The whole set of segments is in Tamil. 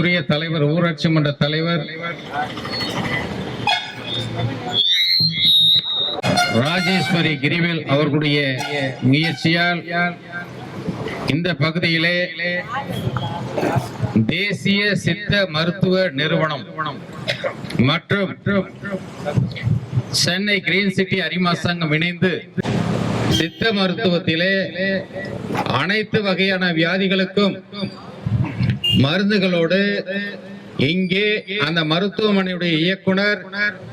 பாசத்திற்குரிய தலைவர் ஊராட்சி மன்ற தலைவர் ராஜேஸ்வரி கிரிவேல் அவர்களுடைய முயற்சியால் இந்த பகுதியிலே தேசிய சித்த மருத்துவ நிறுவனம் மற்றும் சென்னை கிரீன் சிட்டி அரிமா சங்கம் இணைந்து சித்த மருத்துவத்திலே அனைத்து வகையான வியாதிகளுக்கும் മരുന്നുകളോട് இங்கே அந்த மருத்துவமனையுடைய இயக்குனர்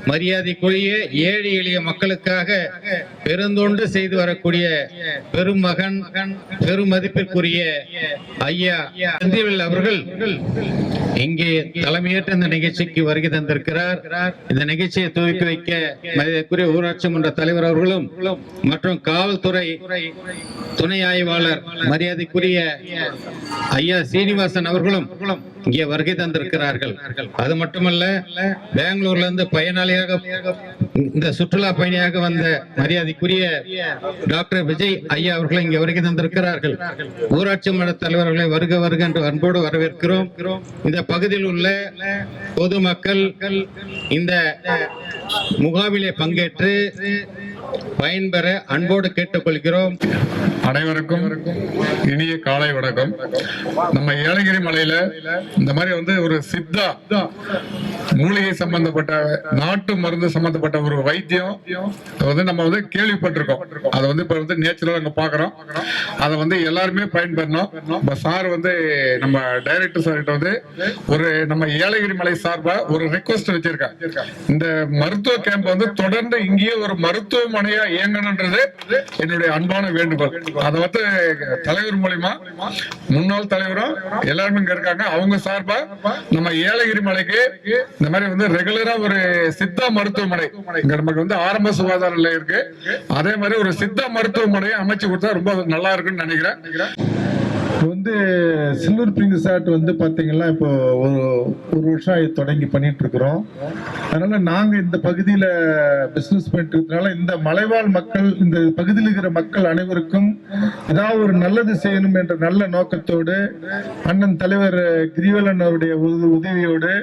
மரியாதைக்குரிய ஏழை எளிய மக்களுக்காக பெருந்தொண்டு செய்து வரக்கூடிய பெருமகன் பெருமதிப்பிற்குரிய ஐயா செந்தில் அவர்கள் இங்கே தலைமையேற்ற இந்த நிகழ்ச்சிக்கு வருகை தந்திருக்கிறார். இந்த நிகழ்ச்சியை துவக்கி வைக்க மரியாதைக்குரிய ஊராட்சி மன்ற தலைவர் அவர்களும் மற்றும் காவல்துறை துணை ஆய்வாளர் மரியாதைக்குரிய ஐயா சீனிவாசன் அவர்களும் இங்கே வருகை தந்திருக்கிறார்கள். அது மட்டுமல்ல பெங்களூர்ல இருந்து பயனாளியாக இந்த சுற்றுலா பயணியாக வந்த மரியாதைக்குரிய டாக்டர் விஜய் ஐயா அவர்கள் இங்கே வருகை தந்திருக்கிறார்கள். ஊராட்சி மன்ற தலைவர்களை வருக வருக என்று அன்போடு வரவேற்கிறோம். இந்த பகுதியில் உள்ள பொதுமக்கள் இந்த முகாமிலே பங்கேற்று பயன்பெற அன்போடு கேட்டுக்கொள்கிறோம். அனைவருக்கும் இனிய காலை வணக்கம். நம்ம ஏலகிரி மலையில இந்த மாதிரி வந்து ஒரு சித்தா மூலிகை சம்பந்தப்பட்ட நாட்டு மருந்து சம்பந்தப்பட்ட ஒரு வைத்தியம் வந்து நம்ம வந்து கேள்விப்பட்டிருக்கோம். அதை வந்து இப்ப வந்து நேச்சுரலா அங்க பாக்குறோம் அதை வந்து எல்லாருமே பயன்பெறணும். இப்ப சார் வந்து நம்ம டைரக்டர் சார் கிட்ட வந்து ஒரு நம்ம ஏலகிரி மலை சார்பா ஒரு ரிக்வஸ்ட் வச்சிருக்காங்க. இந்த மருத்துவ கேம்ப் வந்து தொடர்ந்து இங்கேயே ஒரு மருத்துவமனையா இயங்கணும்ன்றது என்னுடைய அன்பான வேண்டுகோள். அதை வந்து தலைவர் மூலியமா முன்னாள் தலைவரும் எல்லாருமே இங்க இருக்காங்க. அவங்க சார்பா நம்ம ஏலகிரி மலைக்கு இந்த மாதிரி வந்து ரெகுலரா ஒரு சித்தா மருத்துவமனை இங்க நமக்கு வந்து ஆரம்ப சுகாதார நிலையம் இருக்கு. அதே மாதிரி ஒரு சித்தா மருத்துவமனையை அமைச்சு கொடுத்தா ரொம்ப நல்லா இருக்குன்னு நினைக்கிறேன். இப்போ வந்து சில்வர் பிரிங் சாட் வந்து பார்த்தீங்கன்னா இப்போ ஒரு ஒரு வருஷம் தொடங்கி பண்ணிட்டு இருக்கிறோம் அதனால நாங்கள் இந்த பகுதியில் பிஸ்னஸ் பண்ணிட்டு இருக்கிறதுனால இந்த மலைவாழ் மக்கள் இந்த பகுதியில் இருக்கிற மக்கள் அனைவருக்கும் ஏதாவது ஒரு நல்லது செய்யணும் என்ற நல்ல நோக்கத்தோடு அண்ணன் தலைவர் கிரிவலன் அவருடைய உத- உதவியோடு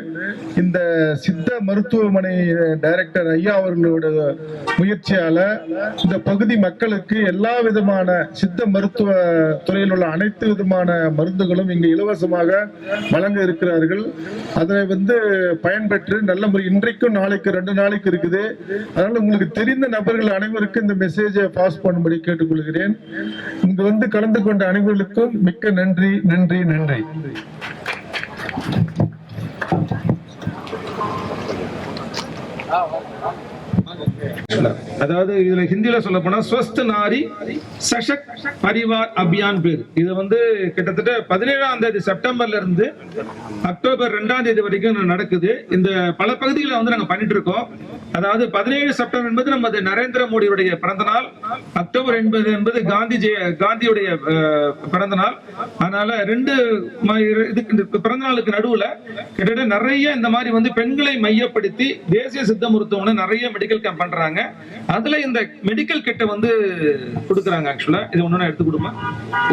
இந்த சித்த மருத்துவமனை டைரக்டர் ஐயா அவர்களோட முயற்சியால இந்த பகுதி மக்களுக்கு எல்லா விதமான சித்த மருத்துவ துறையில் உள்ள அனைத்து விதமான மருந்துகளும் இங்கு இலவசமாக வழங்க இருக்கிறார்கள். அதை வந்து பயன்பெற்று நல்ல முறை இன்றைக்கும் நாளைக்கு ரெண்டு நாளைக்கு இருக்குது. அதனால உங்களுக்கு தெரிந்த நபர்கள் அனைவருக்கும் இந்த மெசேஜை பாஸ் பண்ணும்படி கேட்டுக்கொள்கிறேன். இங்கு வந்து கலந்து கொண்ட அனைவருக்கும் மிக்க நன்றி நன்றி நன்றி. அதாவது இதுல ஹிந்தில சொல்ல போனா ஸ்வஸ்த் நாரி சஷக் பரிவார் அபியான் பேர். இது வந்து கிட்டத்தட்ட பதினேழாம் தேதி செப்டம்பர்ல இருந்து அக்டோபர் ரெண்டாம் தேதி வரைக்கும் நடக்குது. இந்த பல பகுதிகளில் வந்து நாங்க பண்ணிட்டு இருக்கோம். அதாவது பதினேழு செப்டம்பர் என்பது நமது நரேந்திர மோடியுடைய பிறந்த நாள். அக்டோபர் என்பது என்பது காந்தி காந்தியுடைய பிறந்த நாள். அதனால ரெண்டு ம- இதுக்கு பிறந்த நாளுக்கு நடுவுல கிட்டத்தட்ட நிறைய இந்த மாதிரி வந்து பெண்களை மையப்படுத்தி தேசிய சித்த மருத்துவம்னு நிறைய மெடிக்கல் கேம்ப் பண்றாங்க. அதுல இந்த மெடிக்கல் கிட்ட வந்து கொடுக்குறாங்க ஆக்சுவலா இது ஒண்ணு எடுத்து கொடுமா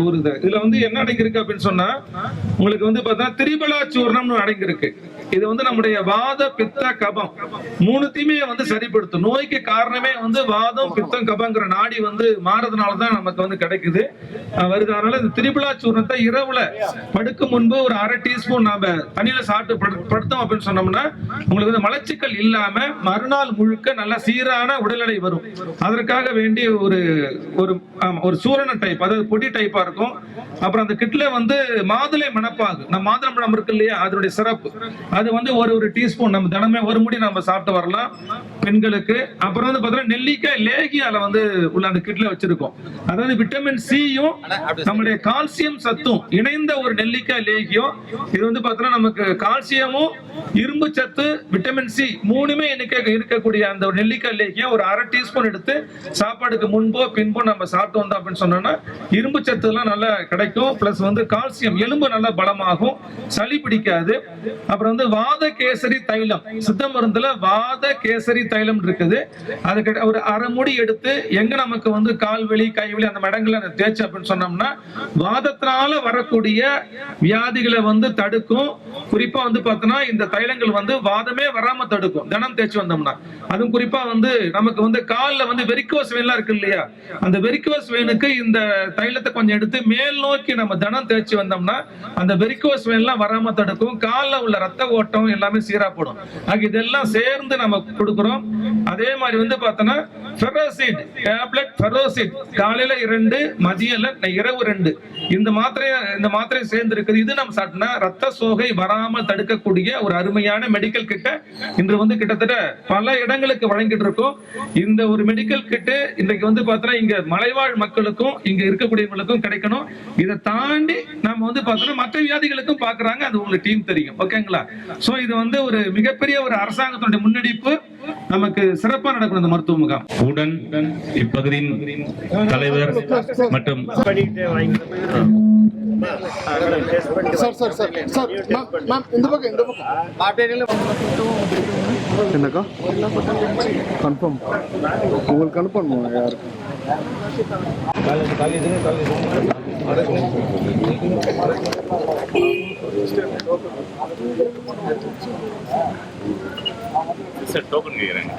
ஒரு இது. இதுல வந்து என்ன அடங்கியிருக்கு அப்படின்னு சொன்னா உங்களுக்கு வந்து பார்த்தா திரிபலா சூர்ணம்னு அடங்கியிருக்கு. இது வந்து நம்முடைய வாத பித்த கபம். மூணுத்தையுமே வந்து சரிப்படுத்தும். நோய்க்கு காரணமே வந்து வாதம் பித்தம் கபங்கிற நாடி வந்து மாறதுனாலதான் நமக்கு வந்து கிடைக்குது. வருது. அதனால இந்த திரிபலா சூர்ணத்தை இரவுல படுக்கும் முன்பு ஒரு அரை டீஸ்பூன் நாம தண்ணியில சாப்பிட்டு படு- படுத்தோம் அப்படின்னு சொன்னோம்னா உங்களுக்கு வந்து மலச்சிக்கல் இல்லாம மறுநாள் முழுக்க நல்ல சீரான உடல்நிலை வரும். அதற்காக வேண்டி ஒரு ஒரு ஒரு சூரண டைப் அதாவது பொடி டைப்பா இருக்கும். அப்புறம் அந்த கிட்ல வந்து மாதுளை மணப்பாகு. நம்ம மாதுளம்பழம் இருக்கு இல்லையா? அதனுடைய சிறப்பு. அது வந்து ஒரு ஒரு டீஸ்பூன் நம்ம தினமே ஒரு முடி நம்ம சாப்பிட்டு வரலாம் பெண்களுக்கு. அப்புறம் வந்து பாத்தீங்கன்னா நெல்லிக்காய் லேகியால வந்து உள்ள அந்த கிட்ல வச்சிருக்கோம். அதாவது விட்டமின் சியும் நம்முடைய கால்சியம் சத்தும் இணைந்த ஒரு நெல்லிக்காய் லேகியம். இது வந்து பாத்தீங்கன்னா நமக்கு கால்சியமும் இரும்பு சத்து விட்டமின் சி மூணுமே இன்னைக்கு இருக்கக்கூடிய அந்த ஒரு நெல்லிக்காய் லேகியம் ஒரு அரை டீஸ்பூன் எடுத்து சாப்பாடுக்கு முன்போ பின்போ நம்ம சாப்பிட்டு வந்தோம் அப்படின்னு சொன்னோம்னா இரும்பு சத்துலாம் நல்லா கிடைக்கும். ப்ளஸ் வந்து கால்சியம் எலும்பு நல்லா பலமாகும். சளி பிடிக்காது. அப்புறம் வந்து வாத கேசரி தைலம். சித்த மருந்துல வாத கேசரி தைலம் இருக்குது. அது ஒரு அரை முடி எடுத்து எங்க நமக்கு வந்து கால்வெளி கைவெளி அந்த இடங்கள்ல அதை தேய்ச்சு அப்படின்னு சொன்னோம்னா வாதத்தினால வரக்கூடிய வியாதிகளை வந்து தடுக்கும். குறிப்பா வந்து பார்த்தோம்னா இந்த தைலங்கள் வந்து வாதமே வராம தடுக்கும். தினம் தேய்ச்சி வந்தோம்னா. அதுவும் குறிப்பா வந்து நமக்கு வந்து காலில் வந்து வெரிக்கோஸ் வெயின்லாம் இருக்கு இல்லையா? அந்த வெரிக்கோஸ் வெயினுக்கு இந்த தைலத்தை கொஞ்சம் எடுத்து மேல் நோக்கி நம்ம தனம் தேய்ச்சி வந்தோம்னா அந்த வெரிக்கோஸ் வெயின்லாம் வராம தடுக்கும். காலில் உள்ள ரத்த ஓட்டம் எல்லாமே சீரா போடும் ஆக இதெல்லாம் சேர்ந்து நம்ம கொடுக்குறோம். அதே மாதிரி வந்து பார்த்தோன்னா ஃபெரோசிட் டேப்லெட் ஃபெரோசிட் காலையில இரண்டு மதியம் இரவு ரெண்டு. இந்த மாத்திரை இந்த மாத்திரை சேர்ந்து இருக்குது இது நம்ம சாப்பிட்டோம்னா ரத்த சோகை வராமல் தடுக்கக்கூடிய ஒரு அருமையான மெடிக்கல் கிட்ட இன்று வந்து கிட்டத்தட்ட பல இடங்களுக்கு வழங்கிட்டு இருக்கோம். இந்த ஒரு மெடிக்கல் கிட்டு இன்றைக்கு வந்து பார்த்தோன்னா இங்க மலைவாழ் மக்களுக்கும் இங்க இருக்கக்கூடியவங்களுக்கும் கிடைக்கணும். இதை தாண்டி நம்ம வந்து பார்த்தோம்னா மற்ற வியாதிகளுக்கும் பார்க்கறாங்க அது உங்களுக்கு டீம் தெரியும். ஓகேங்களா சோ இது வந்து ஒரு மிகப்பெரிய ஒரு அரசாங்கத்தினுடைய முன்னெடுப்பு. நமக்கு சிறப்பா நடக்கும் இந்த மருத்துவ முகாம். உடன் இப்பகுதியின் தலைவர் மற்றும் sir sir sir sir ma'am ma'am இந்த பக்கம் இந்த பக்கம். என்னக்கா? கன்ஃபார்ம் உங்களுக்கு அனுப்பணுமா? யாருக்கு? டோக்கன் கேட்குறேன்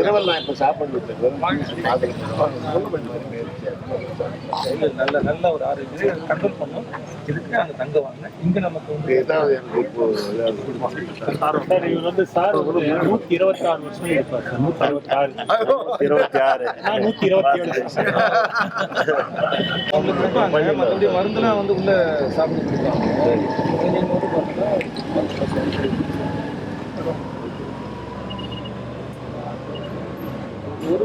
இரவல் நான் இப்போ சாப்பிட்டு நல்ல நல்ல ஒரு ஆறு கண்ட்ரோல் பண்ணும். இதுக்கு அங்க தங்க வாங்க. இங்க நமக்கு வந்து ஏதாவது சார் இவர் வந்து சார் இருபத்தி ஆறு வருஷம் இருப்பார் சார். நூத்தி அறுபத்தி ஆறு இருபத்தி ஆறு நூத்தி இருபத்தி ஏழு மருந்துலாம் வந்து உள்ள சாப்பிட்டு கொடுப்பாங்க நீங்க வந்து பார்த்தீங்கன்னா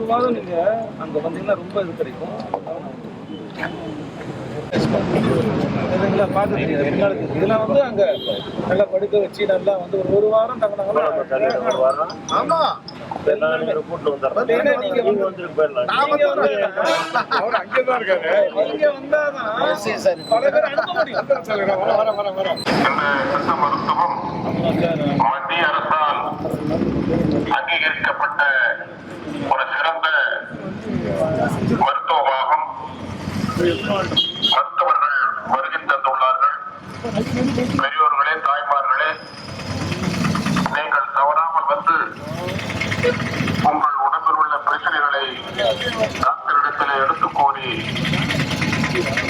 ஒரு வாரம் நீங்க அங்க வந்தீங்கன்னா ரொம்ப இது கிடைக்கும். இதெல்லாம் வந்து அங்க நல்லா படுக்க வச்சு நல்லா வந்து ஒரு ஒரு வாரம் தங்கினாங்கன்னா ஆமா ஏன்னா நீங்க வந்து நீங்க வந்து அவர் அங்கேதான் இருக்காரு. நீங்க வந்தாதான் பல பேர் அனுப்ப முடியும். வர வர. வர இந்த மருத்துவம் மத்திய அரசால் அங்கீகரிக்கப்பட்ட ஒரு மருத்துவர்கள் வருகின்ற தந்துள்ளார்கள் பெரியோர்களே தாய்மார்களே நீங்கள் தவறாமல் வந்து உங்கள் உடம்பில் உள்ள பிரச்சனைகளை டாக்டரிடத்தில் எடுத்துக் கூறி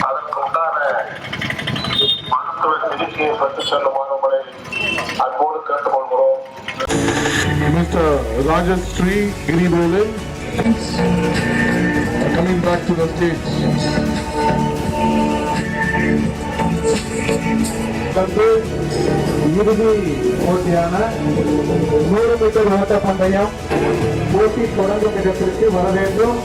அதற்கு உண்டான மருத்துவ சிகிச்சையை பெற்று செல்லுமாறு உங்களை அன்போடு கேட்டுக்கொள்கிறோம். Mr. Rajastri Giribolin coming back to the stage. வந்து இறுதி போட்டியான நூறு மீட்டர் ஓட்ட பந்தயம் போட்டி தொடங்கும் இடத்திற்கு வர வேண்டும்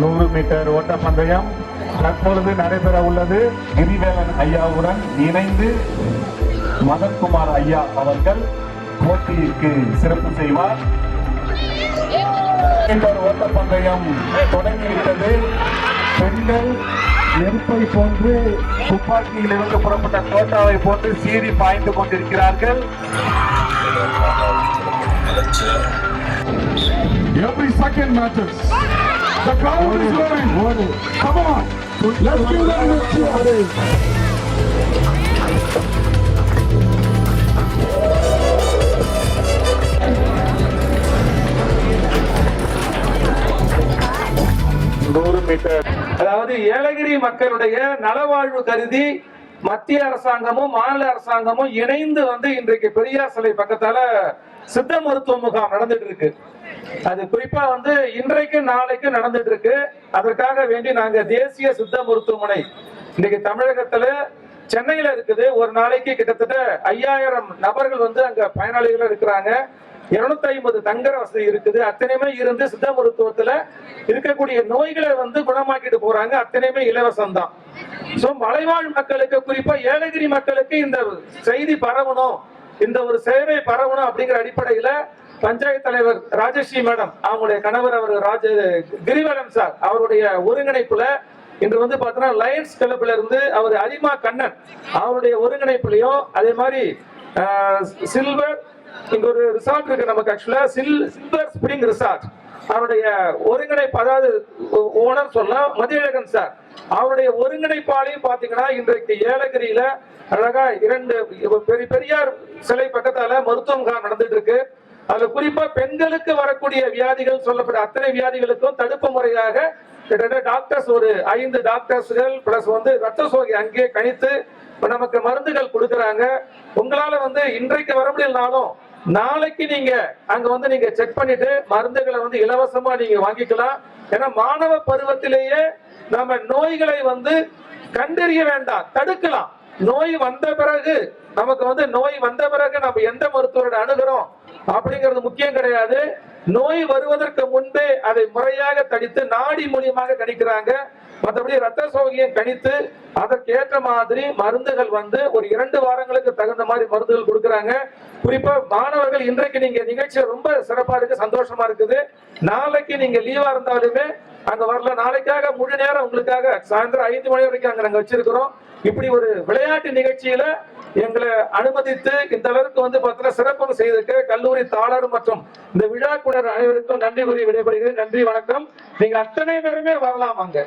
நூறு மீட்டர் ஓட்ட பந்தயம் தற்பொழுது நடைபெற உள்ளது கிரிவேலன் ஐயாவுடன் இணைந்து மதன்குமார் ஐயா அவர்கள் போட்டிக்கு சிறப்பு செய்வார். ஓட்டப்பந்தயம் தொடங்கிவிட்டது. பெண்கள் நெருப்பை போன்று துப்பாக்கியிலிருந்து புறப்பட்ட கோட்டாவை போன்று சீறி பாய்ந்து கொண்டிருக்கிறார்கள். Every second matters. The crowd is ready. Come on. Let's give them a cheer. நூறு மீட்டர் அதாவது ஏலகிரி மக்களுடைய நலவாழ்வு கருதி மத்திய அரசாங்கமும் மாநில அரசாங்கமும் இணைந்து வந்து இன்றைக்கு பெரியார் சிலை பக்கத்தால சித்த மருத்துவ முகாம் நடந்துட்டு இருக்கு அது குறிப்பா வந்து இன்றைக்கு நாளைக்கு நடந்துட்டு இருக்கு அதற்காக வேண்டி நாங்க தேசிய சித்த மருத்துவமனை இன்னைக்கு தமிழகத்துல சென்னையில இருக்குது. ஒரு நாளைக்கு கிட்டத்தட்ட ஐயாயிரம் நபர்கள் வந்து அங்க பயனாளிகளா இருக்கிறாங்க. இருநூத்தி ஐம்பது தங்குற வசதி இருக்குது. அத்தனையுமே இருந்து சித்த மருத்துவத்துல இருக்கக்கூடிய நோய்களை வந்து குணமாக்கிட்டு போறாங்க. அத்தனையுமே இலவசம் தான் சோ மலைவாழ் மக்களுக்கு குறிப்பா ஏலகிரி மக்களுக்கு இந்த செய்தி பரவணும் இந்த ஒரு சேவை பரவணும் அப்படிங்கிற அடிப்படையில பஞ்சாயத்து தலைவர் ராஜஸ்ரீ மேடம் அவங்களுடைய கணவர் அவர் ராஜ கிரிவலம் சார் அவருடைய ஒருங்கிணைப்புல இன்று வந்து பார்த்தீங்கன்னா லயன்ஸ் கிளப்ல இருந்து அவர் அரிமா கண்ணன் அவருடைய ஒருங்கிணைப்புலையும் அதே மாதிரி சில்வர் இங்க ஒரு ரிசார்ட் இருக்கு நமக்கு ஆக்சுவலா சில் சில்வர் ஸ்பிரிங் ரிசார்ட் அவருடைய ஒருங்கிணைப்பு அதாவது ஓனர் சொல்லலாம் மதியழகன் சார் அவருடைய ஒருங்கிணைப்பாளையும் பாத்தீங்கன்னா இன்றைக்கு ஏலகிரியில அழகா இரண்டு பெரிய பெரியார் சிலை பக்கத்தால மருத்துவம் நடந்துட்டு இருக்கு. அது குறிப்பா பெண்களுக்கு வரக்கூடிய வியாதிகள் சொல்லப்பட்ட அத்தனை வியாதிகளுக்கும் தடுப்பு முறையாக கிட்டத்தட்ட டாக்டர்ஸ் ஒரு ஐந்து டாக்டர்ஸ்கள் பிளஸ் வந்து ரத்த சோகை அங்கேயே கணித்து நமக்கு மருந்துகள் கொடுக்கறாங்க. உங்களால வந்து இன்றைக்கு வர முடியலனாலும் நாளைக்கு நீங்க அங்க வந்து நீங்க செக் பண்ணிட்டு மருந்துகளை வந்து இலவசமா நீங்க வாங்கிக்கலாம். ஏன்னா மாணவ பருவத்திலேயே நம்ம நோய்களை வந்து கண்டறிய வேண்டாம் தடுக்கலாம். நோய் வந்த பிறகு நமக்கு வந்து நோய் வந்த பிறகு நம்ம எந்த மருத்துவரோட அணுகிறோம்? அப்படிங்கிறது முக்கியம் கிடையாது. நோய் வருவதற்கு முன்பே அதை முறையாக தடித்து நாடி மூலியமாக கணிக்கிறாங்க மற்றபடி ரத்த சோகியம் கணித்து அதற்கு ஏற்ற மாதிரி மருந்துகள் வந்து ஒரு இரண்டு வாரங்களுக்கு தகுந்த மாதிரி மருந்துகள் கொடுக்கறாங்க. குறிப்பா மாணவர்கள் இன்றைக்கு நீங்க நிகழ்ச்சி ரொம்ப சிறப்பா இருக்கு சந்தோஷமா இருக்குது. நாளைக்கு நீங்க லீவா இருந்தாலுமே அங்க வரல. நாளைக்காக முழு நேரம் உங்களுக்காக சாயந்தரம் ஐந்து மணி வரைக்கும் அங்க நாங்க வச்சிருக்கிறோம். இப்படி ஒரு விளையாட்டு நிகழ்ச்சியில எங்களை அனுமதித்து இந்த அளவுக்கு வந்து பார்த்தீங்கன்னா சிறப்பு செய்திருக்க கல்லூரி தாளர் மற்றும் இந்த விழாக்குனர் அனைவருக்கும் நன்றி கூறி விடைபெறுகிறேன். நன்றி வணக்கம். நீங்க அத்தனை பேருமே வரலாம் அங்க.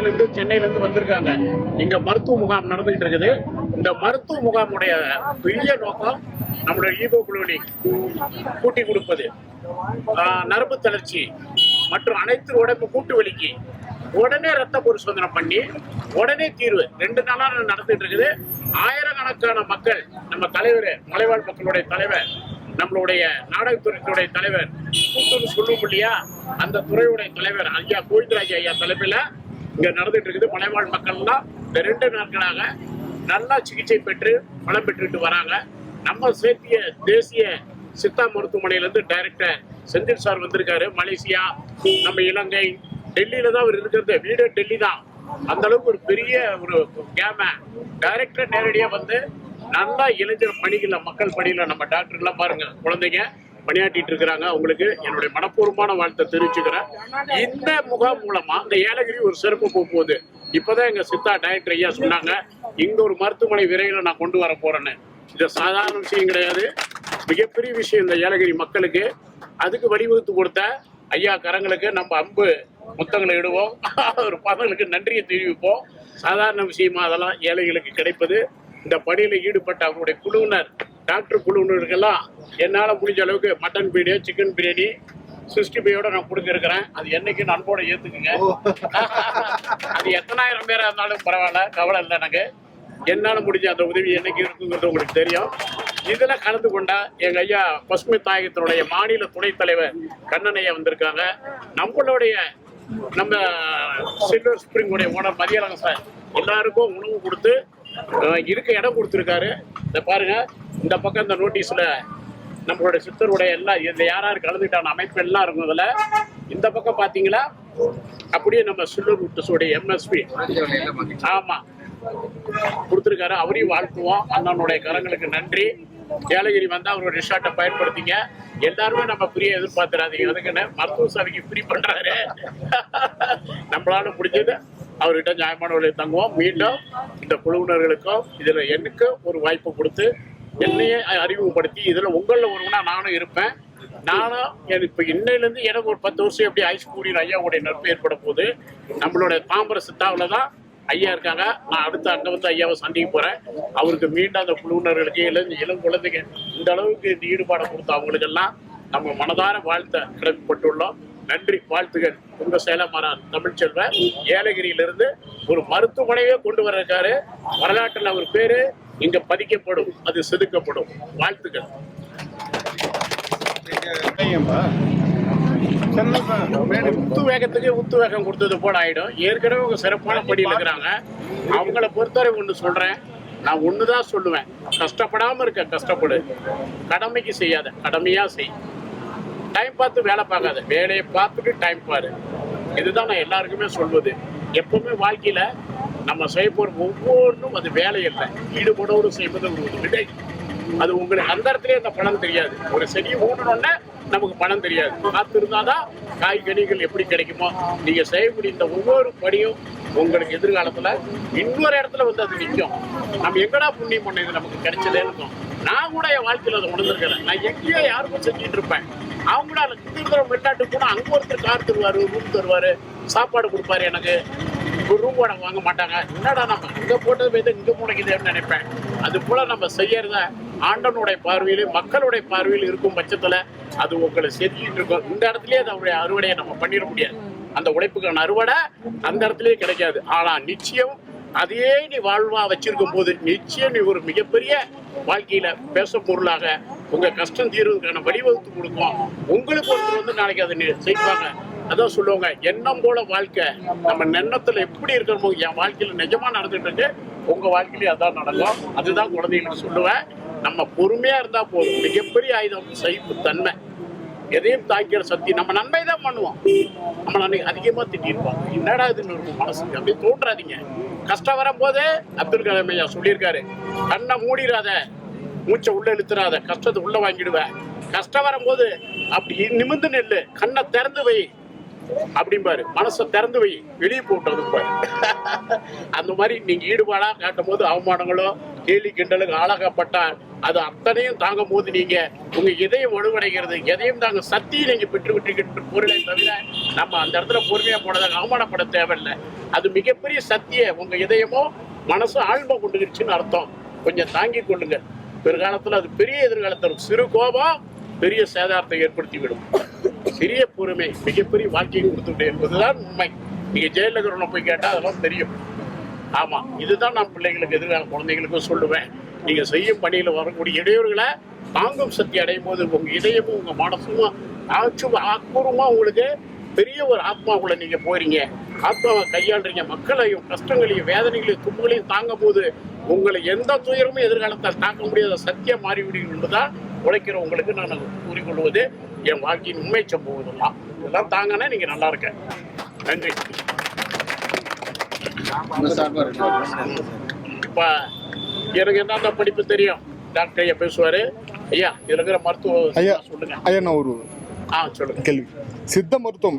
மதுரையிலிருந்து சென்னையில இருந்து வந்திருக்காங்க. இங்க மருத்துவ முகாம் நடந்துகிட்டு இருக்குது. இந்த மருத்துவ முகாமுடைய பெரிய நோக்கம் நம்முடைய குழுவினை கூட்டி கொடுப்பது. நரம்பு தளர்ச்சி மற்றும் அனைத்து உடம்பு கூட்டு வலிக்கு. உடனே ரத்த பரிசோதனை பண்ணி உடனே தீர்வு. ரெண்டு நாளா நடந்துட்டு இருக்குது. ஆயிரக்கணக்கான மக்கள் நம்ம தலைவர் மலைவாழ் மக்களுடைய தலைவர் நம்மளுடைய நாடகத்துறையினுடைய தலைவர் கூட்டுன்னு சொல்லுவோம் இல்லையா? அந்த துறையுடைய தலைவர் ஐயா கோவிந்தராஜ் ஐயா தலைமையில இங்க நடந்துட்டு இருக்குது. மலைவாழ் மக்கள்லாம் இந்த ரெண்டு நாட்களாக நல்லா சிகிச்சை பெற்று பலம் பெற்றுட்டு வராங்க. நம்ம சேர்த்திய தேசிய சித்தா மருத்துவமனையிலேருந்து டைரக்டர் செந்தில் சார் வந்திருக்காரு. மலேசியா நம்ம இலங்கை டெல்லியில தான் அவர் இருக்கிறது. வீடு டெல்லி தான். அந்த அளவுக்கு ஒரு பெரிய ஒரு கேம டைரக்டர் நேரடியா வந்து நல்லா இளைஞர் பணிகள மக்கள் பணியில நம்ம டாக்டர்லாம் பாருங்க குழந்தைங்க. பணியாற்றிட்டு இருக்கிறாங்க. அவங்களுக்கு என்னுடைய மனப்பூர்வமான வாழ்த்தை தெரிவிச்சுக்கிறேன். இந்த முகாம் மூலமா இந்த ஏலகிரி ஒரு சிறப்பு போகும்போது இப்பதான் எங்க சித்தா டைரக்டர் ஐயா சொன்னாங்க இங்க ஒரு மருத்துவமனை விரைவில் நான் கொண்டு வர போறேன்னு. இது சாதாரண விஷயம் கிடையாது. மிகப்பெரிய விஷயம் இந்த ஏலகிரி மக்களுக்கு. அதுக்கு வழிவகுத்து கொடுத்த ஐயா கரங்களுக்கு நம்ம அம்பு முத்தங்களை இடுவோம். ஒரு பதங்களுக்கு நன்றியை தெரிவிப்போம். சாதாரண விஷயமா அதெல்லாம் ஏழைகளுக்கு கிடைப்பது. இந்த பணியில ஈடுபட்ட அவருடைய குழுவினர் டாக்டர் குழுவினருக்கெல்லாம் என்னால் முடிஞ்ச அளவுக்கு mutton biryani chicken biryani sixty ஃபைவோட நான் கொடுத்துருக்கிறேன். அது என்னைக்கு அன்போட ஏத்துக்குங்க. அது எத்தனாயிரம் பேரா இருந்தாலும் பரவாயில்ல கவலை இல்லை எனக்கு. என்னால் முடிஞ்ச அந்த உதவி என்னைக்கு இருக்குங்கிறது உங்களுக்கு தெரியும். இதுல கலந்து கொண்டா எங்க ஐயா பசுமை தாயகத்தினுடைய மாநில துணைத் தலைவர் கண்ணன் ஐயா வந்திருக்காங்க. நம்மளுடைய நம்ம சில்வர் ஸ்பிரிங் உடைய ஓனர் மதியழகன் சார் எல்லாருக்கும் உணவு கொடுத்து இருக்க இடம் கொடுத்துருக்காரு. இந்த பாருங்க. இந்த பக்கம் இந்த நோட்டீஸ்ல நம்மளுடைய சித்தருடைய எல்லாம் இதுல யார் யார் கலந்துட்டான அமைப்பு எல்லாம் இருக்கும் இந்த பக்கம் பாத்தீங்களா? அப்படியே நம்ம சில்லூர் விட்டுஸோடைய எம்எஸ்பி ஆமா. கொடுத்துருக்காரு. அவரையும் வாழ்த்துவோம். அண்ணனுடைய கரங்களுக்கு நன்றி. ஏலகிரி வந்து அவரோட ரிஷார்ட்டை பயன்படுத்திங்க. எல்லாருமே நம்ம ஃப்ரீயாக எதிர்பார்த்துறாதீங்க அதுக்குன்னு மருத்துவ சேவைக்கு ஃப்ரீ பண்ணுறாரு நம்மளால முடிஞ்சது அவர்கிட்ட நியாயமான விலையை தங்குவோம். மீண்டும் இந்த குழுவினர்களுக்கும் இதில் எனக்கு ஒரு வாய்ப்பு கொடுத்து என்னையே அறிமுகப்படுத்தி இதுல உங்கள ஒருவனா நானும் இருப்பேன். நானும் எனக்கு இன்னையிலேருந்து எனக்கு ஒரு பத்து வருஷம் எப்படி ஐஸ் கூடிய ஐயாவுடைய நட்பு ஏற்பட போது நம்மளுடைய தாம்பர சித்தாவில் தான் ஐயா இருக்காங்க. நான் அடுத்த அங்க வந்து ஐயாவை சந்திக்க போறேன். அவருக்கு மீண்டும் அந்த குழுவினர்களுக்கு இளம் இளம் குழந்தைங்க இந்த அளவுக்கு இந்த ஈடுபாடை கொடுத்த அவங்களுக்கெல்லாம் நம்ம மனதார வாழ்த்த கிடைக்கப்பட்டுள்ளோம் நன்றி வாழ்த்துகள். உங்க சேலமரான் தமிழ்ச்செல்வன் ஏலகிரியிலிருந்து ஒரு மருத்துவமனையே கொண்டு வர்றாரு வரலாற்றில் அவர் பேரு இங்க பதிக்கப்படும் அது செதுக்கப்படும். வாழ்த்துக்கள். உத்து வேகத்துக்கு உத்து வேகம் கொடுத்தது போல ஆயிடும். ஏற்கனவே உங்க சிறப்பான படியில் இருக்கிறாங்க. அவங்கள பொறுத்தவரை ஒன்று சொல்றேன். நான் ஒண்ணுதான் சொல்லுவேன். கஷ்டப்படாம இருக்க கஷ்டப்படு. கடமைக்கு செய்யாத கடமையா செய். டைம் பார்த்து வேலை பார்க்காத. வேலையை பார்த்துட்டு டைம் பாரு. இதுதான் நான் எல்லாருக்குமே சொல்வது. எப்பவுமே வாழ்க்கையில நம்ம செய்ய போகிற ஒவ்வொன்றும் அது வேலை இல்லை ஈடுபடோடு செய்வது ஒரு விடை. அது உங்களுக்கு அந்த இடத்துல அந்த பணம் தெரியாது. ஒரு செடி ஊனணும்னா நமக்கு பணம் தெரியாது. காத்து இருந்தாதான் காய்கனிகள் எப்படி கிடைக்குமோ நீங்க செய்யக்கூடிய இந்த ஒவ்வொரு படியும் உங்களுக்கு எதிர்காலத்துல இன்னொரு இடத்துல வந்து அது நிற்கும். நம்ம எங்கடா புண்ணியம் பண்ண இது நமக்கு கிடைச்சதே இருக்கும். நான் கூட என் வாழ்க்கையில் அதை உணர்ந்திருக்கிறேன். நான் எங்கேயோ யாருக்கும் செஞ்சுட்டு இருப்பேன். அவங்க கூட வெளிநாட்டுக்கு போனால் அங்கே ஒருத்தர் கார் தருவார் ரூம் தருவார் சாப்பாடு கொடுப்பாரு எனக்கு. ஒரு ரூம் வாடகை வாங்க மாட்டாங்க. என்னடா நம்ம இங்க போட்டது போய் இங்க முனைக்குதேன்னு நினைப்பேன். அது போல நம்ம செய்யறத ஆண்டனுடைய பார்வையில் மக்களுடைய பார்வையில் இருக்கும் பட்சத்துல அது உங்களை செஞ்சுட்டு இருக்கும். இந்த இடத்துலயே அதனுடைய அறுவடையை நம்ம பண்ணிட முடியாது. அந்த உழைப்புக்கான அறுவடை அந்த இடத்துலயே கிடைக்காது. ஆனா நிச்சயம் அதையே நீ வாழ்வா வச்சிருக்கும் போது நிச்சயம் நீ ஒரு மிகப்பெரிய வாழ்க்கையில பேச பொருளாக உங்க கஷ்டம் தீர்வதற்கான வழிவகுத்து கொடுக்கும். உங்களுக்கு ஒருத்தர் வந்து நாளைக்கு அதை நீ செய்வாங்க. அதான் சொல்லுவாங்க எண்ணம் போல வாழ்க்கை. நம்ம எண்ணத்துல எப்படி இருக்கிறோமோ என் வாழ்க்கையில நிஜமா நடந்துட்டு இருக்கு. உங்க வாழ்க்கையிலயும் அதான் நடக்கும். அதுதான் குழந்தைங்களுக்கு சொல்லுவேன். நம்ம பொறுமையா இருந்தா போதும். மிகப்பெரிய ஆயுதம் சகிப்பு தன்மை. எதையும் தாக்கிற சக்தி. நம்ம நன்மை தான் பண்ணுவோம். நம்ம அன்னைக்கு அதிகமா திட்டிருப்பாங்க என்னடா இதுன்னு இருக்கும் மனசுக்கு அப்படி தோன்றாதீங்க. கஷ்டம் வரும்போது அப்துல் கலாம் ஐயா சொல்லியிருக்காரு கண்ணை மூடிடாத மூச்சை உள்ள இழுத்துறாத கஷ்டத்தை உள்ள வாங்கிடுவேன் கஷ்டம் வரும்போது அப்படி நிமிந்து நெல்லு. கண்ணை திறந்து வை. அப்படிம்பாரு மனசை திறந்து வை. வெளியே போட்டு பாரு. அந்த மாதிரி நீங்க ஈடுபாடா காட்டும் போது அவமானங்களோ கேலி கிண்டலுக்கு ஆளாகப்பட்டால் அது அத்தனையும் தாங்கும் போது நீங்க உங்க இதயம் வலுவடைகிறது எதையும் தாங்க சக்தியை நீங்க பெற்று விட்டுக்கிட்டு பொருளை தவிர நம்ம அந்த இடத்துல பொறுமையா போனதாக அவமானப்பட தேவையில்லை. அது மிகப்பெரிய சக்தியை உங்க இதயமோ மனசு ஆழ்மை கொண்டுகிடுச்சுன்னு அர்த்தம். கொஞ்சம் தாங்கி கொள்ளுங்க பிற்காலத்துல அது பெரிய எதிர்காலத்தில் சிறு கோபம் பெரிய சேதாரத்தை ஏற்படுத்திவிடும். சிறிய பொறுமை மிகப்பெரிய வாழ்க்கையை கொடுத்துட்டு என்பதுதான் உண்மை. நீங்க ஜெயலலிதா போய் கேட்டா அதெல்லாம் தெரியும். ஆமா இதுதான் நான் பிள்ளைங்களுக்கு எதிர்கால குழந்தைகளுக்கும் சொல்லுவேன். நீங்க செய்யும் பணியில வரக்கூடிய இடையூறுகளை தாங்கும் சக்தி அடையும் போது உங்க இதயமும் உங்க மனசும் ஆச்சும் ஆக்கூரமா உங்களுக்கு பெரிய ஒரு ஆத்மாவுக்குள்ள நீங்க போறீங்க. ஆத்மாவை கையாளுறீங்க. மக்களையும் கஷ்டங்களையும் வேதனைகளையும் துன்பங்களையும் தாங்கும் போது உங்களை எந்த துயரமும் எதிர்காலத்தில் தாக்க முடியாத சத்தியம் மாறிவிடுகிறது என்பதுதான் உழைக்கிற உங்களுக்கு நான் கூறிக்கொள்வது. என் வாழ்க்கையின் உண்மை சம்பவம் இதெல்லாம் இதெல்லாம் தாங்கன்னா நீங்க நல்லா இருக்க. நன்றி. இப்ப எனக்கு என்னென்ன படிப்பு தெரியும்? டாக்டர் ஐயா பேசுவாரு. ஐயா இருக்கிற மருத்துவ. சொல்லுங்க. ஐயா நான் ஒரு சொல்லுங்க. கேள்வி. சித்த மருத்துவம்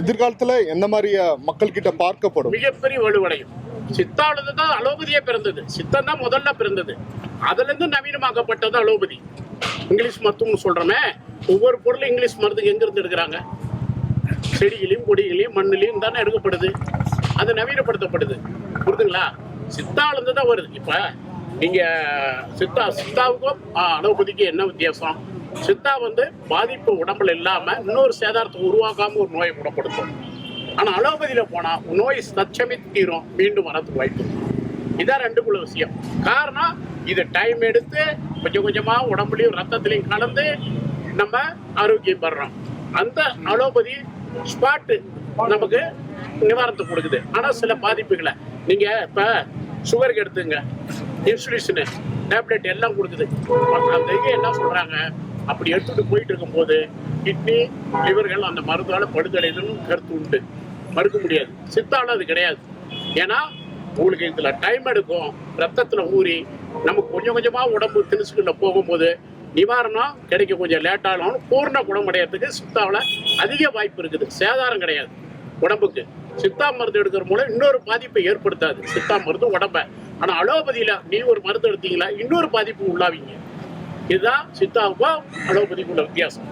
எதிர்காலத்துல எந்த மாதிரி மக்கள் கிட்ட பார்க்கப்படும்? மிகப்பெரிய வலுவடையும். சித்தானது தான் அலோபதியே பிறந்தது. சித்தம் தான் முதல்ல பிறந்தது. அதுல இருந்து நவீனமாக்கப்பட்டது அலோபதி. இங்கிலீஷ் மருத்துவம் சொல்றோமே ஒவ்வொரு பொருளும் இங்கிலீஷ் மருந்துக்கு எங்க இருந்து எடுக்கிறாங்க? செடிகளையும் கொடிகளையும் மண்ணிலையும் தானே எடுக்கப்படுது. அது நவீனப்படுத்தப்படுது. புரியுதுங்களா? சித்தால இருந்து தான் வருது. இப்ப நீங்க சித்தா சித்தாவுக்கும் அலோபதிக்கும் என்ன வித்தியாசம்? சித்தா வந்து பாதிப்பு உடம்புல இல்லாம இன்னொரு சேதாரத்தை உருவாக்காம ஒரு நோயை குணப்படுத்தும். ஆனா அலோபதியில போனா நோய் தச்சமே தீரும் மீண்டும் வரதுக்கு வாய்ப்பு இதான் ரெண்டுக்குள்ள விஷயம். காரணம் இது டைம் எடுத்து கொஞ்சம் கொஞ்சமா உடம்புலையும் ரத்தத்திலையும் கலந்து நம்ம ஆரோக்கியம் படுறோம் அந்த அலோபதி ஸ்பாட்டு நமக்கு நிவாரணத்தை கொடுக்குது. ஆனா சில பாதிப்புகளை நீங்க இப்ப சுகருக்கு எடுத்துங்க இன்சுலிஷனு டேப்லெட் எல்லாம் கொடுக்குது. அந்த என்ன சொல்றாங்க? அப்படி எடுத்துட்டு போயிட்டு இருக்கும்போது கிட்னி லிவர்கள் அந்த மருந்தால படுதடைதலும் கருத்து உண்டு. மறுக்க முடியாது. சித்தால அது கிடையாது. ஏன்னா உங்களுக்கு இதுல டைம் எடுக்கும். ரத்தத்துல ஊறி நமக்கு கொஞ்சம் கொஞ்சமா உடம்பு திணுசுக்குள்ள போகும்போது நிவாரணம் கிடைக்க கொஞ்சம் லேட் ஆனாலும் பூர்ண குணமடையறதுக்கு சித்தாவில் அதிக வாய்ப்பு இருக்குது. சேதாரம் கிடையாது உடம்புக்கு. சித்தா மருந்து எடுக்கிற மூலம் இன்னொரு பாதிப்பை ஏற்படுத்தாது. சித்தா மருந்து உடம்ப. ஆனால் அலோபதியில் நீ ஒரு மருந்து எடுத்தீங்களா? இன்னொரு பாதிப்பு உள்ளாவீங்க. இதுதான் சித்தாவுக்கும் அலோபதிக்கும் உள்ள வித்தியாசம்.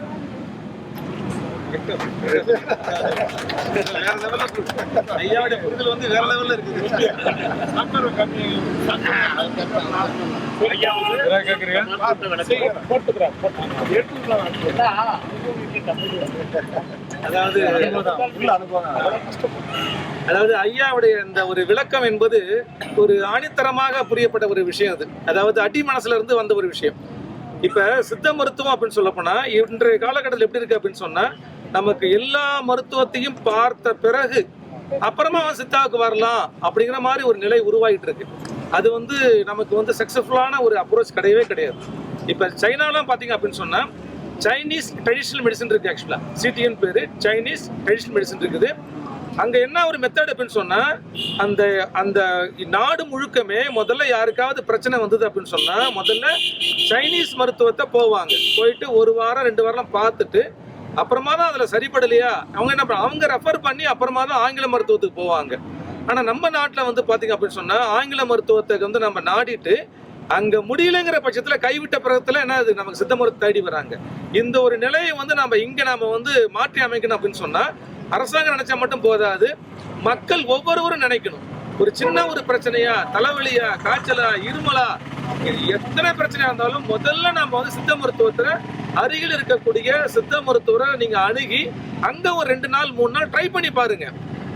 வந்து வேற லெவல்ல இருக்குது அதாவது அதாவது ஐயாவுடைய இந்த ஒரு விளக்கம் என்பது ஒரு ஆணித்தரமாக புரியப்பட்ட ஒரு விஷயம் அது. அதாவது அடி மனசுல இருந்து வந்த ஒரு விஷயம். இப்ப சித்த மருத்துவம் அப்படின்னு சொல்ல போனா இன்றைய காலகட்டத்தில் எப்படி இருக்கு அப்படின்னு சொன்னா நமக்கு எல்லா மருத்துவத்தையும் பார்த்த பிறகு அப்புறமா அவன் சித்தாவுக்கு வரலாம் அப்படிங்கிற மாதிரி ஒரு நிலை உருவாகிட்டு இருக்கு. அது வந்து நமக்கு வந்து சக்சஸ்ஃபுல்லான ஒரு அப்ரோச் கிடையவே கிடையாது. இப்ப சைனாலாம் பாத்தீங்க அப்படின்னு சொன்னா சைனீஸ் ட்ரெடிஷ்னல் மெடிசன் இருக்கு ஆக்சுவலா சிடிஎன் பேரு சைனீஸ் ட்ரெடிஷ்னல் மெடிசன் இருக்குது. அங்க என்ன ஒரு மெத்தட் அப்படின்னு சொன்னா அந்த அந்த நாடு முழுக்கமே முதல்ல யாருக்காவது பிரச்சனை வந்தது அப்படின்னு சொன்னா முதல்ல சைனீஸ் மருத்துவத்தை போவாங்க. போயிட்டு ஒரு வாரம் ரெண்டு வாரம் பார்த்துட்டு அப்புறமா தான் அதுல சரிப்படலையா? அவங்க என்ன அவங்க ரெஃபர் பண்ணி அப்புறமா தான் ஆங்கில மருத்துவத்துக்கு போவாங்க. ஆனா நம்ம நாட்டுல வந்து பாத்தீங்க அப்படின்னு சொன்னா ஆங்கில மருத்துவத்துக்கு வந்து நம்ம நாடிட்டு அங்க முடியலங்கிற பட்சத்துல கைவிட்ட பிறகுல என்ன அது நமக்கு சித்த மருத்துவ தேடி வராங்க. இந்த ஒரு நிலையை வந்து நம்ம இங்க நாம வந்து மாற்றி அமைக்கணும் அப்படின்னு சொன்னா அரசாங்கம் நினைச்சா மட்டும் போதாது. மக்கள் ஒவ்வொருவரும் நினைக்கணும். ஒரு சின்ன ஒரு பிரச்சனையா தலைவலியா காய்ச்சலா இருமலா இது எத்தனை பிரச்சனையா இருந்தாலும் முதல்ல நம்ம வந்து சித்த மருத்துவத்துல அருகில் இருக்கக்கூடிய சித்த மருத்துவரை நீங்க அணுகி அங்க ஒரு ரெண்டு நாள் மூணு நாள் ட்ரை பண்ணி பாருங்க.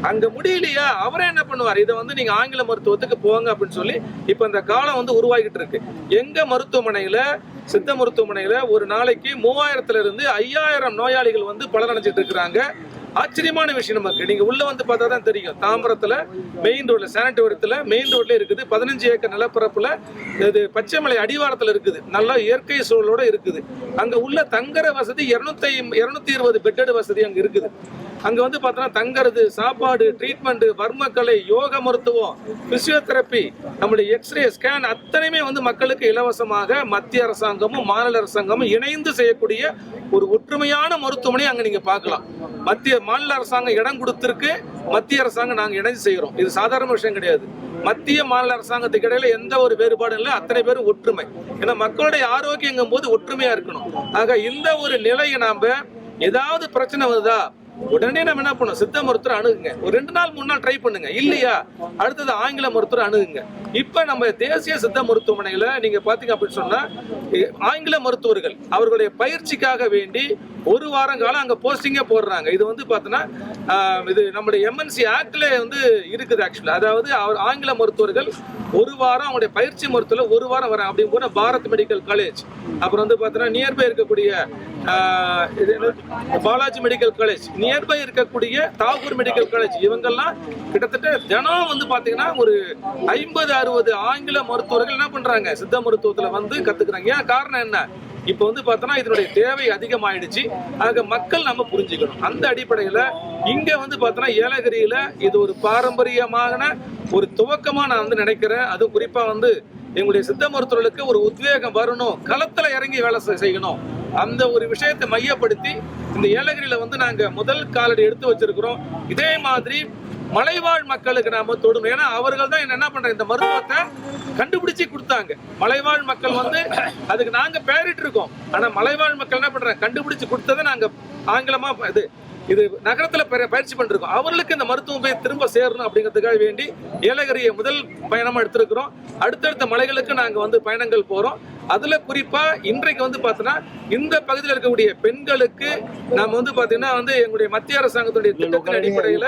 அங்க முடியலையா? அவரே என்ன பண்ணுவார்? இதை வந்து நீங்க ஆங்கில மருத்துவத்துக்கு போங்க அப்படின்னு சொல்லி இப்ப இந்த காலம் வந்து உருவாகிட்டு இருக்கு. எங்க மருத்துவமனையில சித்த மருத்துவமனையில ஒரு நாளைக்கு மூவாயிரத்துல இருந்து ஐயாயிரம் நோயாளிகள் வந்து பலனடைஞ்சிட்டு இருக்கிறாங்க. ஆச்சரியமான விஷயம் நமக்கு. நீங்க உள்ள வந்து பார்த்தா தான் தெரியும். தாம்பரத்துல மெயின் ரோட்ல சானிட்டோரியத்துல மெயின் ரோட்ல இருக்குது. பதினஞ்சு ஏக்கர் நிலப்பரப்புல இது பச்சைமலை அடிவாரத்துல இருக்குது. நல்லா இயற்கை சூழலோட இருக்குது. அங்க உள்ள தங்குற வசதி இருநூத்தி இருநூத்தி இருபது பெட்டட் வசதி அங்க இருக்குது. அங்க வந்து பார்த்தோன்னா தங்கறது சாப்பாடு ட்ரீட்மெண்ட் வர்மக்கலை யோக மருத்துவம் பிசியோதெரப்பி நம்மளுடைய எக்ஸ்ரே ஸ்கேன் அத்தனையுமே வந்து மக்களுக்கு இலவசமாக மத்திய அரசாங்கமும் மாநில அரசாங்கமும் இணைந்து செய்யக்கூடிய ஒரு ஒற்றுமையான மருத்துவமனை அங்க நீங்க பார்க்கலாம். மத்திய மாநில அரசாங்கம் இடம் கொடுத்துருக்கு. மத்திய அரசாங்கம் நாங்க இணைஞ்சு செய்கிறோம் இது சாதாரண விஷயம் கிடையாது. மத்திய மாநில அரசாங்கத்துக்கு இடையில எந்த ஒரு வேறுபாடும் இல்லை. அத்தனை பேரும் ஒற்றுமை. ஏன்னா மக்களுடைய ஆரோக்கியங்கும் போது ஒற்றுமையா இருக்கணும். ஆக இந்த ஒரு நிலையை நாம ஏதாவது பிரச்சனை வருதா? உடனே நம்ம என்ன பண்ணோம்? சித்த மருத்துவர் அணுகுங்க. ஒரு ரெண்டு நாள் மூணு நாள் ட்ரை பண்ணுங்க. இல்லையா? அடுத்தது ஆங்கில மருத்துவர் அணுகுங்க. இப்ப நம்ம தேசிய சித்த மருத்துவமனையில நீங்க பாத்தீங்க அப்படின்னு சொன்னா ஆங்கில மருத்துவர்கள் அவர்களுடைய பயிற்சிக்காக வேண்டி ஒரு வாரம் காலம் அங்கே போஸ்டிங்கே போடுறாங்க. இது வந்து பார்த்தோன்னா இது நம்முடைய எம்என்சி ஆக்டில் வந்து இருக்குது ஆக்சுவலாக அதாவது அவர் ஆங்கில மருத்துவர்கள் ஒரு வாரம் அவங்களுடைய பயிற்சி மருத்துவத்தில் ஒரு வாரம் வராங்க. அப்படின்னு போனால் பாரத் மெடிக்கல் காலேஜ். அப்புறம் வந்து பார்த்தோன்னா நியர்பை இருக்கக்கூடிய இது பாலாஜி மெடிக்கல் காலேஜ். நியர்பை இருக்கக்கூடிய தாகூர் மெடிக்கல் காலேஜ். இவங்கெல்லாம் கிட்டத்தட்ட தினம் வந்து பார்த்தீங்கன்னா ஒரு ஐம்பது அறுபது ஆங்கில மருத்துவர்கள் என்ன பண்ணுறாங்க சித்த மருத்துவத்தில் வந்து கற்றுக்குறாங்க ஏன் காரணம் என்ன? இப்போ வந்து பார்த்தோன்னா இதனுடைய தேவை அதிகமாயிடுச்சு. ஆக மக்கள் நம்ம புரிஞ்சுக்கணும். அந்த அடிப்படையில் இங்கே வந்து பார்த்தோன்னா ஏலகிரியில் இது ஒரு பாரம்பரியமான ஒரு துவக்கமாக நான் வந்து நினைக்கிறேன். அதுவும் குறிப்பாக வந்து எங்களுடைய சித்த மருத்துவர்களுக்கு ஒரு உத்வேகம் வரணும். களத்தில் இறங்கி வேலை செய்- செய்யணும். அந்த ஒரு விஷயத்தை மையப்படுத்தி இந்த ஏலகிரியில் வந்து நாங்கள் முதல் காலடி எடுத்து வச்சிருக்கிறோம். இதே மாதிரி மலைவாழ் மக்களுக்கு நாம தொடும் ஏன்னா அவர்கள் தான் என்ன பண்றாங்க? இந்த மருத்துவத்தை கண்டுபிடிச்சு கொடுத்தாங்க. மலைவாழ் மக்கள் வந்து அதுக்கு நாங்க பேரிட்டு இருக்கோம். ஆனா மலைவாழ் மக்கள் என்ன பண்றாங்க? கண்டுபிடிச்சு கொடுத்ததை நாங்க ஆங்கிலமா இது இது நகரத்துல பயிற்சி பண்ணிருக்கோம். அவர்களுக்கு இந்த மருத்துவம் போய் திரும்ப சேரணும் அப்படிங்கிறதுக்காக வேண்டி ஏலகிரியை முதல் பயணமா எடுத்திருக்கிறோம். அடுத்தடுத்த மலைகளுக்கு நாங்க வந்து பயணங்கள் போறோம். அதுல குறிப்பா இன்றைக்கு வந்து பாத்தீங்கன்னா இந்த பகுதியில் இருக்கக்கூடிய பெண்களுக்கு நாம வந்து பாத்தீங்கன்னா வந்து எங்களுடைய மத்திய அரசாங்கத்துடைய திட்டத்தின் அடிப்படையில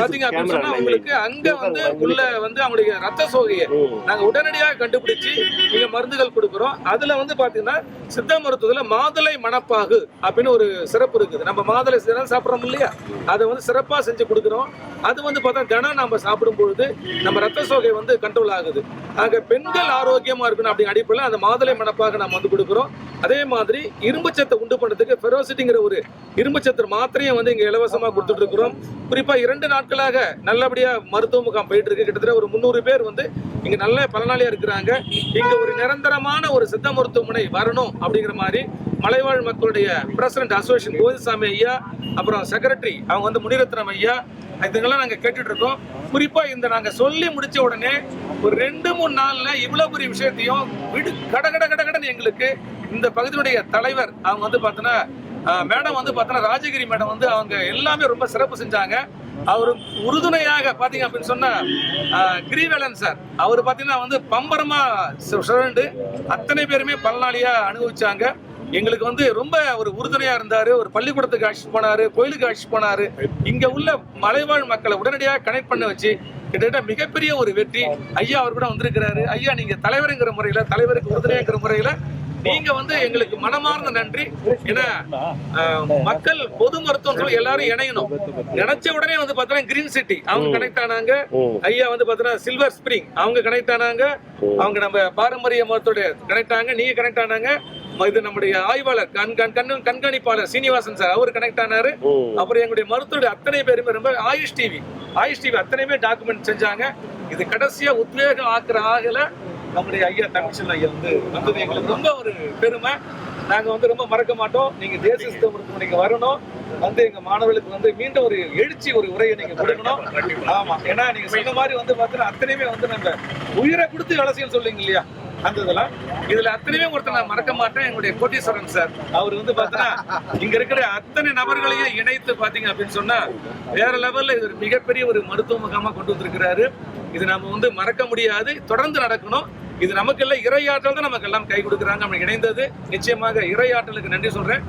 பாத்தீங்க அப்படின்னு சொன்னா உங்களுக்கு அங்க வந்து உள்ள வந்து அவங்களுடைய ரத்த சோகையை நாங்க உடனடியாக கண்டுபிடிச்சு இங்க மருந்துகள் கொடுக்குறோம். அதுல வந்து பாத்தீங்கன்னா சித்த மருத்துவத்துல மாதுளை மணப்பாகு அப்படின்னு ஒரு சிறப்பு இருக்குது. நம்ம மாதுளை சாப்பிடுறோம் இல்லையா? அதை வந்து சிறப்பா செஞ்சு கொடுக்குறோம். அது வந்து பார்த்தா தினம் நம்ம சாப்பிடும் பொழுது நம்ம ரத்த சோகை வந்து கண்ட்ரோல் ஆகுது. ஆக பெண்கள் ஆரோக்கியமா இருக்கணும் அப்படிங்கிற அடிப்படையில் அந்த மாதுளை மணப்பாக நாம் வந்து கொடுக்குறோம். அதே மாதிரி இரும்பு சத்தை உண்டு பண்ணுறதுக்கு ஃபெரோசிட்டிங்கிற ஒரு இரும்பு சத்து மாத்திரையும் வந்து இங்கே இலவசமாக கொடுத்துட்டு இருக்கிறோம் குறிப்பாக இரண்டு நாட்களாக நல்லபடியாக மருத்துவ முகாம் போயிட்டு இருக்கு கிட்டத்தட்ட ஒரு முந்நூறு பேர் வந்து இங்கே நல்ல பலனாளியாக இருக்கிறாங்க. இங்கே ஒரு நிரந்தரமான ஒரு சித்த மருத்துவமனை வரணும் அப்படிங்கிற மாதிரி மலைவாழ் மக்களுடைய பிரசிடென்ட் அசோசியேஷன் கோவிந்தசாமி ஐயா அப்புறம் செக்ரட்டரி அவங்க வந்து முனிரத்னம் ஐயா இதுங்கெல்லாம் நாங்கள் கேட்டுட்டு இருக்கோம் குறிப்பாக இந்த நாங்கள் சொல்லி முடிச்ச உடனே ஒரு ரெண்டு மூணு நாளில் இவ்வளோ பெரிய விஷயத்தையும் விடு கட கட கட கடன் எங்களுக்கு இந்த பகுதியுடைய தலைவர் அவங்க வந்து பார்த்தோன்னா மேடம் வந்து பார்த்தோன்னா ராஜகிரி மேடம் வந்து அவங்க எல்லாமே ரொம்ப சிறப்பு செஞ்சாங்க. அவர் உறுதுணையாக பார்த்தீங்க அப்படின்னு சொன்னால் கிரிவேலன் சார். அவர் பாத்தீங்கன்னா வந்து பம்பரமா சுரண்டு சுழண்டு அத்தனை பேருமே பல்நாளியாக அனுபவிச்சாங்க. எங்களுக்கு வந்து ரொம்ப ஒரு உறுதுணையா இருந்தார். ஒரு பள்ளிக்கூடத்துக்கு அழைச்சிட்டு போனாரு கோயிலுக்கு அழைச்சிட்டு போனாரு. இங்க உள்ள மலைவாழ் மக்களை உடனடியாக கனெக்ட் பண்ண வச்சு கிட்டத்தட்ட மிகப்பெரிய ஒரு வெற்றி. ஐயா அவர் கூட வந்திருக்கிறாரு. ஐயா நீங்க தலைவருங்கிற முறையில தலைவருக்கு உறுதுணைங்கிற முறையில நீங்க வந்து எங்களுக்கு மனமார்ந்த நன்றி. ஏன்னா மக்கள் பொது மருத்துவம் எல்லாரும் இணையணும். நினைச்ச உடனே வந்து பாத்தீங்கன்னா கிரீன் சிட்டி அவங்க கனெக்ட் ஆனாங்க. ஐயா வந்து பாத்தீங்கன்னா சில்வர் ஸ்பிரிங் அவங்க கனெக்ட் ஆனாங்க. அவங்க நம்ம பாரம்பரிய மருத்துவ கனெக்ட் ஆனாங்க. நீங்க கனெக்ட் ஆனாங்க. இது நம்முடைய ஆய்வாளர் கண் கண் கண் கண்காணிப்பாளர் சீனிவாசன் சார். அவர் கனெக்ட் ஆனாரு. அப்புறம் எங்களுடைய மருத்துவ அத்தனை பேருமே ரொம்ப ஆயுஷ் டிவி ஆயுஷ் டிவி அத்தனையுமே டாக்குமெண்ட் செஞ்சாங்க. இது கடைசியா உத்வேகம் ஆக்குற ஆகல நம்முடைய ஐயா தமிழ்ச்சல் ஐயா வந்து வந்தது. எங்களுக்கு ரொம்ப ஒரு பெருமை. நாங்க வந்து ரொம்ப மறக்க மாட்டோம். நீங்க தேசிய சித்த மருத்துவமனைக்கு வரணும். வந்து எங்க மாணவர்களுக்கு வந்து மீண்டும் ஒரு எழுச்சி ஒரு உரையை நீங்க கொடுக்கணும். ஆமா. ஏன்னா நீங்க சொன்ன மாதிரி வந்து பாத்தீங்கன்னா அத்தனையுமே வந்து நம்ம உயிரை கொடுத்து வேலை செய்ய சொல்லுங்க இல்லையா? அந்த இதெல்லாம் இதுல அத்தனையுமே ஒருத்தர் நான் மறக்க மாட்டேன். எங்களுடைய கோட்டீஸ்வரன் சார். அவர் வந்து பாத்தீங்கன்னா இங்க இருக்கிற அத்தனை நபர்களையும் இணைத்து பாத்தீங்க அப்படின்னு சொன்னா வேற லெவல்ல இது ஒரு மிகப்பெரிய ஒரு மருத்துவ முகாமா கொண்டு வந்திருக்கிறாரு. இது நம்ம வந்து மறக்க முடியாது. தொடர்ந்து நடக்கணும். இது நமக்கு எல்லாம் இறையாற்றல் தான் நமக்கு எல்லாம் கை கொடுக்குறாங்க. நம்ம இணைந்தது. நிச்சயமாக இறையாற்றலுக்கு நன்றி சொல்றேன்.